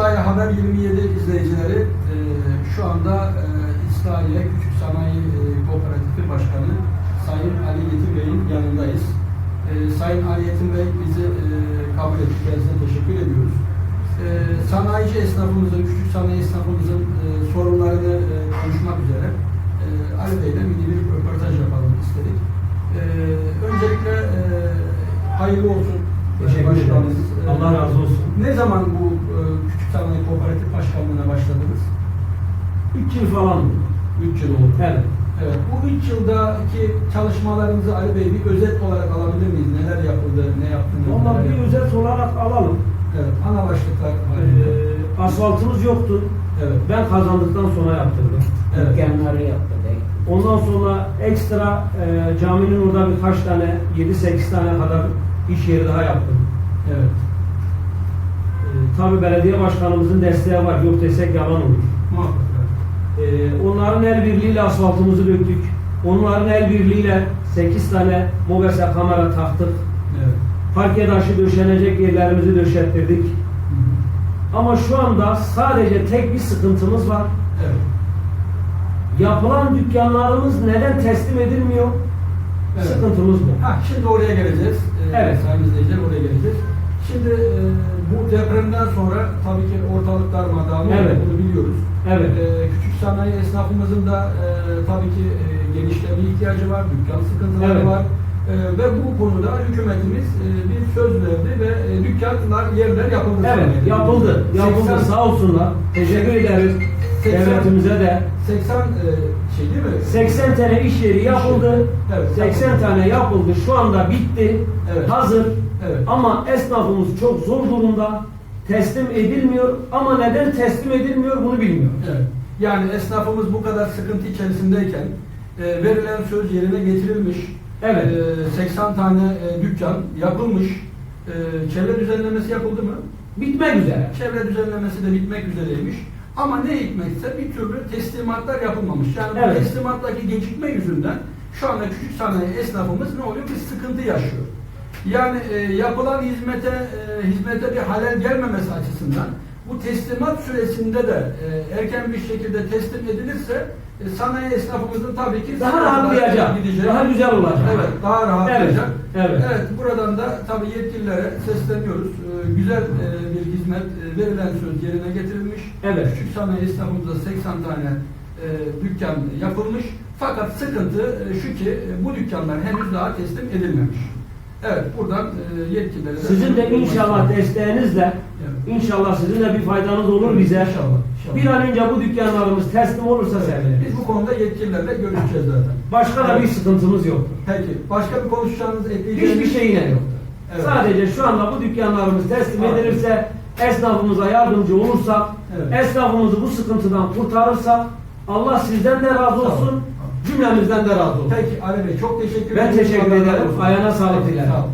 İslahiye Haber 27 izleyicileri e, şu anda e, İslahiye Küçük Sanayi e, Kooperatifi Başkanı Sayın Ali Yetim Bey'in yanındayız. E, Sayın Ali Yetim Bey bizi e, kabul ettiklerinize teşekkür ediyoruz. E, sanayici esnafımızın, küçük sanayi esnafımızın e, sorunlarını e, konuşmak üzere e, Ali Bey'le bir bir röportaj yapalım istedik. E, öncelikle e, hayırlı olsun. Teşekkür ederiz. E, Allah razı olsun. ne zaman bu e, küçük sanayi kooperatif başkanlığına başladınız? 3 yıl falan oldu. 3 yıl oldu. Evet. Evet. Bu 3 yıldaki çalışmalarınızı Ali Bey bir özet olarak alabilir miyiz? Neler yapıldı, ne yaptınız? Neler bir özet olarak alalım. Evet. Ana başlıklar. Ee, asfaltımız yoktu. Evet. Ben kazandıktan sonra yaptırdım. Evet. Dükkanları yaptı be. Ondan sonra ekstra e, caminin orada birkaç tane, 7-8 tane kadar iş yeri daha yaptım. Evet. E, Tabi belediye başkanımızın desteği var. Yok desek yalan olur. Muhakkak. E, onların el birliğiyle asfaltımızı döktük. Onların el birliğiyle 8 tane mobese kamera taktık. Evet. Parke taşı döşenecek yerlerimizi döşettirdik. Hı hı. Ama şu anda sadece tek bir sıkıntımız var. Evet. Yapılan dükkanlarımız neden teslim edilmiyor? Evet. Sıkıntımız bu. Ha, şimdi oraya geleceğiz. Ee, Evet. Sayın izleyiciler oraya geleceğiz. Şimdi e, bu depremden sonra tabii ki ortalık darmadağın oldu, Evet. bunu biliyoruz. Evet. Ee, küçük sanayi esnafımızın da e, tabii ki e, genişleme ihtiyacı var, dükkan sıkıntıları Evet. var. E, ve bu konuda hükümetimiz e, bir söz verdi ve e, dükkanlar, yerler yapıldı. Evet, yapıldı. Yapıldı. 80 Sağ olsunlar. Teşekkür ederiz. 80 Devletimize de. 80 e, şey değil mi? 80 tane iş yeri yapıldı. Evet, 80 yapıldı. tane yapıldı. Şu anda bitti. Evet. Hazır. Evet. Ama esnafımız çok zor durumda. Teslim edilmiyor. Ama neden teslim edilmiyor bunu bilmiyor. Evet. Yani esnafımız bu kadar sıkıntı içerisindeyken e, verilen söz yerine getirilmiş. Evet. E, 80 tane e, dükkan yapılmış. E, çevre düzenlemesi yapıldı mı? Bitmek üzere. Çevre düzenlemesi de bitmek üzereymiş. Ama ne hikmetse bir türlü teslimatlar yapılmamış. Yani bu Evet. teslimattaki gecikme yüzünden şu anda küçük sanayi esnafımız ne oluyor? Bir sıkıntı yaşıyor. Yani e, yapılan hizmete e, hizmete bir halel gelmemesi açısından bu teslimat süresinde de e, erken bir şekilde teslim edilirse e, sanayi esnafımızın tabii ki Daha sıkıntılar rahatlayacak. Daha güzel olacak. Evet, daha rahatlayacak. Evet, evet. buradan da tabii yetkililere sesleniyoruz. Ee, güzel e, bir hizmet, e, verilen söz yerine getirilmiş. Evet. Küçük sanayi esnafımızda 80 tane e, dükkan yapılmış. Fakat sıkıntı e, şu ki e, bu dükkanlar henüz daha teslim edilmemiş. Evet, buradan e, yetkililere. Sizin de inşallah desteğinizle Evet. inşallah sizin de bir faydanız olur bize. İnşallah, inşallah. Bir an önce bu dükkanlarımız teslim olursa seviniriz. Biz bu konuda yetkililerle görüşeceğiz zaten. Başka da bir sıkıntımız yok. Peki, başka bir konuşacağınız, ekleyeceğiniz... Hiçbir şey yine yok. Evet. Sadece şu anda bu dükkanlarımız teslim Evet. edilirse, esnafımıza yardımcı olursak, Evet. esnafımızı bu sıkıntıdan kurtarırsak, Allah sizden de razı olsun, Tamam. Cümlemizden de razı olsun. Peki Ali Bey, çok teşekkür Ben ederim. teşekkür Allah razı ederim. Ayağına sağlık dilerim. Sağ olun.